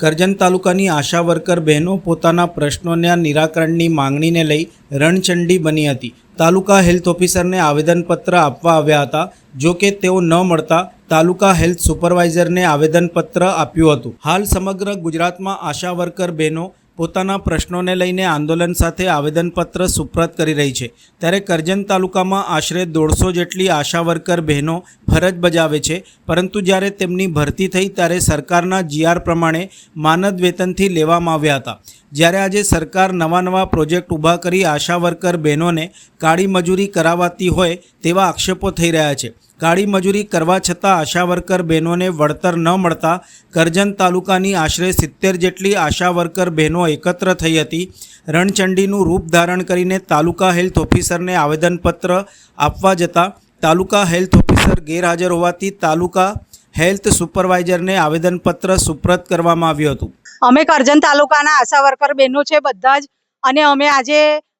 કરજણ તાલુકાની આશા વર્કર બહેનો પોતાના પ્રશ્નોના નિરાકરણની માંગણીને લઈ રણચંડી બની હતી. તાલુકા હેલ્થ ઓફિસરને આવેદનપત્ર આપવા આવ્યા હતા. જો કે તેઓ ન મળતા તાલુકા હેલ્થ સુપરવાઇઝરને આવેદનપત્ર આપ્યું હતું. હાલ સમગ્ર ગુજરાતમાં આશા વર્કર બહેનો પોતાના પ્રશ્નોને લઈને આંદોલન સાથે આવેદનપત્ર સુપ્રત કરી રહી છે. ત્યારે કરજણ તાલુકામાં આશરે દોઢસો જેટલી આશા વર્કર બહેનો ફરજ બજાવે છે. પરંતુ જ્યારે તેમની ભરતી થઈ ત્યારે સરકારના જીઆર પ્રમાણે માનદ વેતનથી લેવામાં આવ્યા હતા. જ્યારે આજે સરકાર નવા નવા પ્રોજેક્ટ ઊભા કરી આશા વર્કર બહેનોને કાળી મજૂરી કરાવાતી હોય તેવા આક્ષેપો થઈ રહ્યા છે. કાળી મજૂરી કરવા છતાં આશા વર્કર બહેનોને વળતર ન મળતા કરજણ તાલુકાની આશરે સિત્તેર જેટલી આશા વર્કર બહેનો એકત્ર થઈ હતી. રણચંડીનું રૂપ ધારણ કરીને તાલુકા હેલ્થ ઓફિસરને આવેદનપત્ર આપવા જતાં તાલુકા હેલ્થ ઓફિસર ગેરહાજર હોવાથી તાલુકા હેલ્થ સુપરવાઇઝરને આવેદનપત્ર સુપ્રત કરવામાં આવ્યું હતું. અમે કરજણ તાલુકાના આશા વર્કર બહેનો છે બધા જ. અને અમે આજે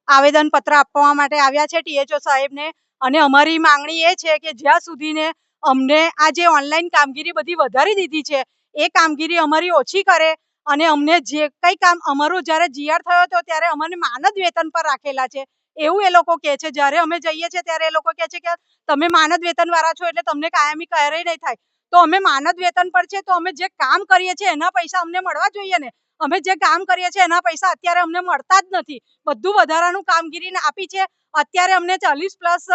આવેદન પત્ર આપવા માટે આવ્યા છે ટીએચઓ સાહેબને. અને અમારી માંગણી એ છે કે જ્યાં સુધીને અમને આ જે ઓનલાઈન કામગીરી બધી વધારી દીધી છે, એ કામગીરી અમારી ઓછી કરે. અને અમને જે કંઈ કામ અમારું જ્યારે જીઆર થયો હતો ત્યારે અમને માનદ વેતન પર રાખેલા છે. એવું એ લોકો કહે છે. જ્યારે અમે જઈએ છીએ ત્યારે એ લોકો કહે છે કે તમે માનદ વેતનવાળા છો એટલે તમને કાયમી કરે નહીં થાય. તો અમે માનદ વેતન પર છે, તો અમે જે કામ કરીએ છીએ એના પૈસા અમને મળવા જોઈએ ને. અમે જે કામ કરીએ છીએ એના પૈસા અત્યારે અમને મળતા જ નથી. બધું વધારાનું કામગીરીને આપી છે. અત્યારે અમને ચાલીસ પ્લસ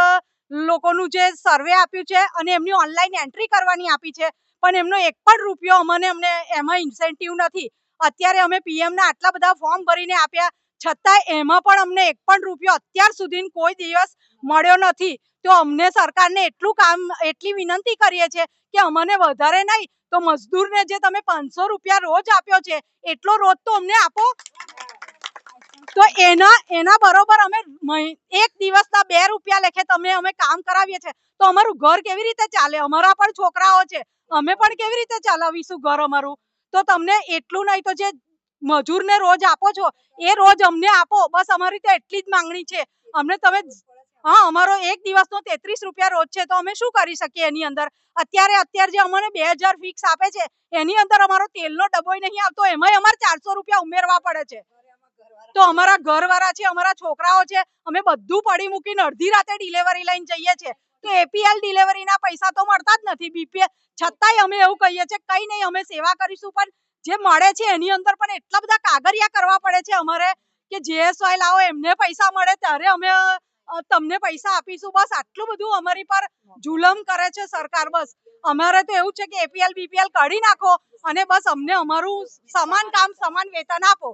લોકોનું જે સર્વે આપ્યું છે અને એમની ઓનલાઈન એન્ટ્રી કરવાની આપી છે. પણ એમનો એક પણ રૂપિયો અમને અમને એમાં ઇન્સેન્ટિવ નથી. અત્યારે અમે પીએમના આટલા બધા ફોર્મ ભરીને આપ્યા. છતાં એમાં પણ અમને એક પણ રૂપિયો અત્યાર સુધી કોઈ દિવસ મળ્યો નથી. તો અમને સરકારને એટલું કામ, એટલી વિનંતી કરીએ છીએ કે અમને વધારે નહીં, તો મજદૂરને જે તમે પાંચસો રૂપિયા રોજ આપ્યો છે, એટલો રોજ તો અમને આપો. તો એના એના બરોબર અમે એક દિવસના બે રૂપિયા લેખે તમે અમે કામ કરાવીએ છીએ. તો અમારું ઘર કેવી રીતે ચાલે? અમારા પણ છોકરાઓ છે. અમે પણ કેવી રીતે ચલાવીશું ઘર અમારું? તો તમને એટલું નહીં તો જે મજૂરને રોજ આપો છો, એ રોજ અમને આપો. બસ અમારી તો એટલી જ માંગણી છે. અમને તમે હા, અમારો એક દિવસનો તેત્રીસ રૂપિયા રોજ છે, તો અમે શું કરી શકીએ એની અંદર? અત્યારે અત્યારે જે અમને બે હજાર ફિક્સ આપે છે, એની અંદર અમારો તેલનો ડબ્બો નહીં આવતો, એમાંય અમારે ચારસો રૂપિયા ઉમેરવા પડે છે. તો અમારા ઘરવાળા છે, અમારા છોકરાઓ છે, અમે બધું પડી મૂકીને અડધી રાતે ડિલિવરી લઈને જઈએ છીએ. તો એપીએલ ડિલિવરીના પૈસા તો મળતા જ નથી બીપીએલ છતાંય અમે એવું કહીએ છીએ, કંઈ નહીં, અમે સેવા કરીશું, પણ જે મળે છે એની અંદર પણ એટલા બધા કાગરિયા કરવા પડે છે અમારે, કે જીએસવાય લાવો એમને પૈસા મળે, ત્યારે અમે તમને પૈસા આપીશું, બસ આટલું બધું અમારી પર જુલમ કરે છે સરકાર, બસ. અમારે તો એવું છે કે એપીએલ બીપીએલ કાઢી નાખો અને બસ અમને અમારું સમાન કામ, સમાન વેતન આપો.